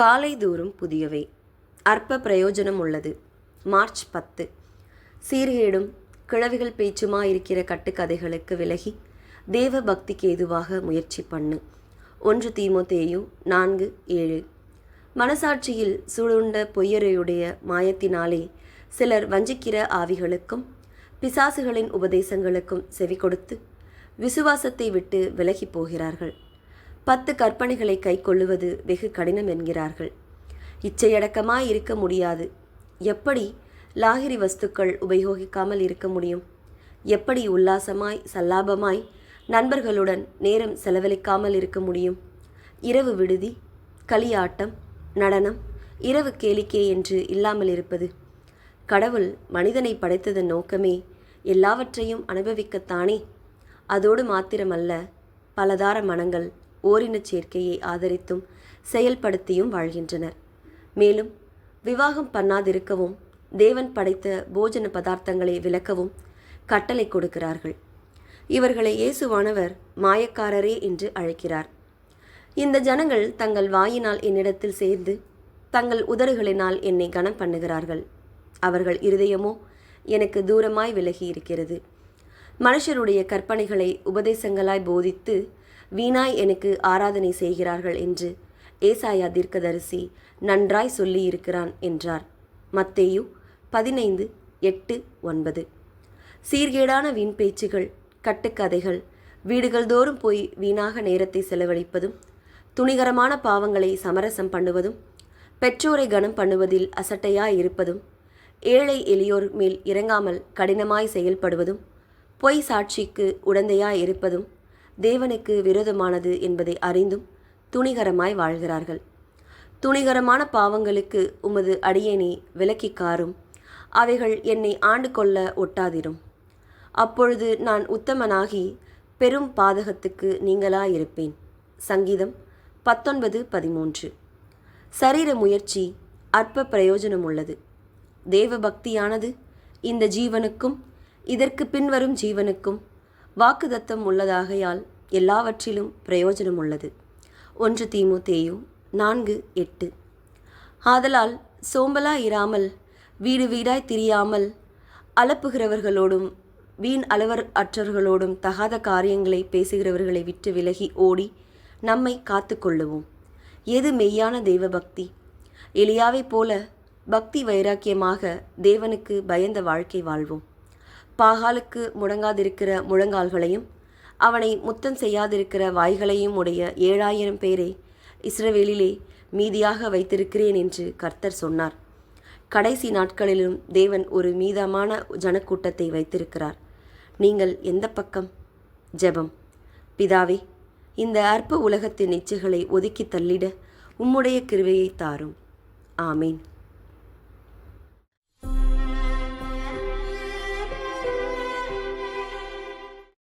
காலை காலைதோறும் புதியவை. அற்ப பிரயோஜனம் உள்ளது. மார்ச் பத்து. சீர்கேடும் கிழவிகள் பேச்சுமா இருக்கிற கட்டுக்கதைகளுக்கு விலகி தேவ பக்திக்கு ஏதுவாக முயற்சி பண்ணு. ஒன்று தீமோத்தேயு நான்கு ஏழு. மனசாட்சியில் சூழுண்ட பொய்யரையுடைய மாயத்தினாலே சிலர் வஞ்சிக்கிற ஆவிகளுக்கும் பிசாசுகளின் உபதேசங்களுக்கும் செவி கொடுத்து விசுவாசத்தை விட்டு விலகி போகிறார்கள். பத்து கற்பனைகளை கைக்கொள்ளுவது வெகு கடினம் என்கிறார்கள். இச்சையடக்கமாய் இருக்க முடியாது. எப்படி லாகிரி வஸ்துக்கள் உபயோகிக்காமல் இருக்க முடியும்? எப்படி உல்லாசமாய் சல்லாபமாய் நண்பர்களுடன் நேரம் செலவழிக்காமல் இருக்க முடியும்? இரவு விடுதி களியாட்டம் நடனம் இரவு கேளிக்கை என்று இல்லாமல் இருப்பது. கடவுள் மனிதனை படைத்ததன் நோக்கமே எல்லாவற்றையும் அனுபவிக்கத்தானே? அதோடு மாத்திரமல்ல பலதார மனங்கள் ஓரினச் சேர்க்கையை ஆதரித்தும் செயல்படுத்தியும் வாழ்கின்றனர். மேலும் விவாகம் பண்ணாதிருக்கவும் தேவன் படைத்த போஜன பதார்த்தங்களை விளக்கவும் கட்டளை கொடுக்கிறார்கள். இவர்களை இயேசுவானவர் மாயக்காரரே என்று அழைக்கிறார். இந்த ஜனங்கள் தங்கள் வாயினால் என்னிடத்தில் சேர்ந்து தங்கள் உதடுகளினால் என்னை கனம் பண்ணுகிறார்கள். அவர்கள் இருதயமோ எனக்கு தூரமாய் விலகி இருக்கிறது மனுஷருடைய கற்பனைகளை உபதேசங்களாய் போதித்து வீணாய் எனக்கு ஆராதனை செய்கிறார்கள் என்று ஏசாயா தீர்க்கதரிசி நன்றாய் சொல்லியிருக்கிறான் என்றார். மத்தேயு பதினைந்து எட்டு ஒன்பது. சீர்கேடான வீண் பேச்சுகள் கட்டுக்கதைகள் வீடுகள் தோறும் போய் வீணாக நேரத்தை செலவழிப்பதும் துணிகரமான பாவங்களை சமரசம் பண்ணுவதும் பெற்றோரை கனம் பண்ணுவதில் அசட்டையாய் இருப்பதும் ஏழை எளியோர் மேல் இறங்காமல் கடினமாய் செயல்படுவதும் பொய் சாட்சிக்கு உடந்தையாய் இருப்பதும் தேவனுக்கு விரோதமானது என்பதை அறிந்தும் துணிகரமாய் வாழ்கிறார்கள். துணிகரமான பாவங்களுக்கு உமது அடியேனை விலக்கிக் காரும் அவைகள் என்னை ஆண்டு கொள்ள ஒட்டாதிரும். அப்பொழுது நான் உத்தமனாகி பெரும் பாதகத்துக்கு நீங்களாயிருப்பேன். சங்கீதம் பத்தொன்பது பதிமூன்று. சரீர முயற்சி அற்ப பிரயோஜனம் உள்ளது தேவ பக்தியானது இந்த ஜீவனுக்கும் இதற்கு பின்வரும் ஜீவனுக்கும் வாக்குதத்தம் உள்ளதாகையால் எல்லாவற்றிலும் பிரயோஜனம் உள்ளது ஒன்று தீமோத்தேயு நான்கு எட்டு. ஆதலால் சோம்பலா இராமல் வீடு வீடாய் திரியாமல் அலப்புகிறவர்களோடும் வீண் அளவர் அற்றவர்களோடும் தகாத காரியங்களை பேசுகிறவர்களை விட்டு விலகி ஓடி நம்மை காத்து கொள்ளுவோம். எது மெய்யான தெய்வ பக்தி எளியாவைப் போல பக்தி வைராக்கியமாக தேவனுக்கு பயந்த வாழ்க்கை வாழ்வோம். பாகாலுக்கு முடங்காதிருக்கிற முழங்கால்களையும் அவனை முத்தம் செய்யாதிருக்கிற வாய்களையும் உடைய ஏழாயிரம் பேரை இஸ்ரவேலிலே மீதியாக வைத்திருக்கிறேன் என்று கர்த்தர் சொன்னார். கடைசி நாட்களிலும் தேவன் ஒரு மீதமான ஜனக்கூட்டத்தை வைத்திருக்கிறார். நீங்கள் எந்த பக்கம்? ஜெபம். பிதாவே இந்த அற்ப உலகத்தின் இச்சைகளை ஒதுக்கி தள்ளிட உம்முடைய கிருவையை தாரும். ஆமீன்.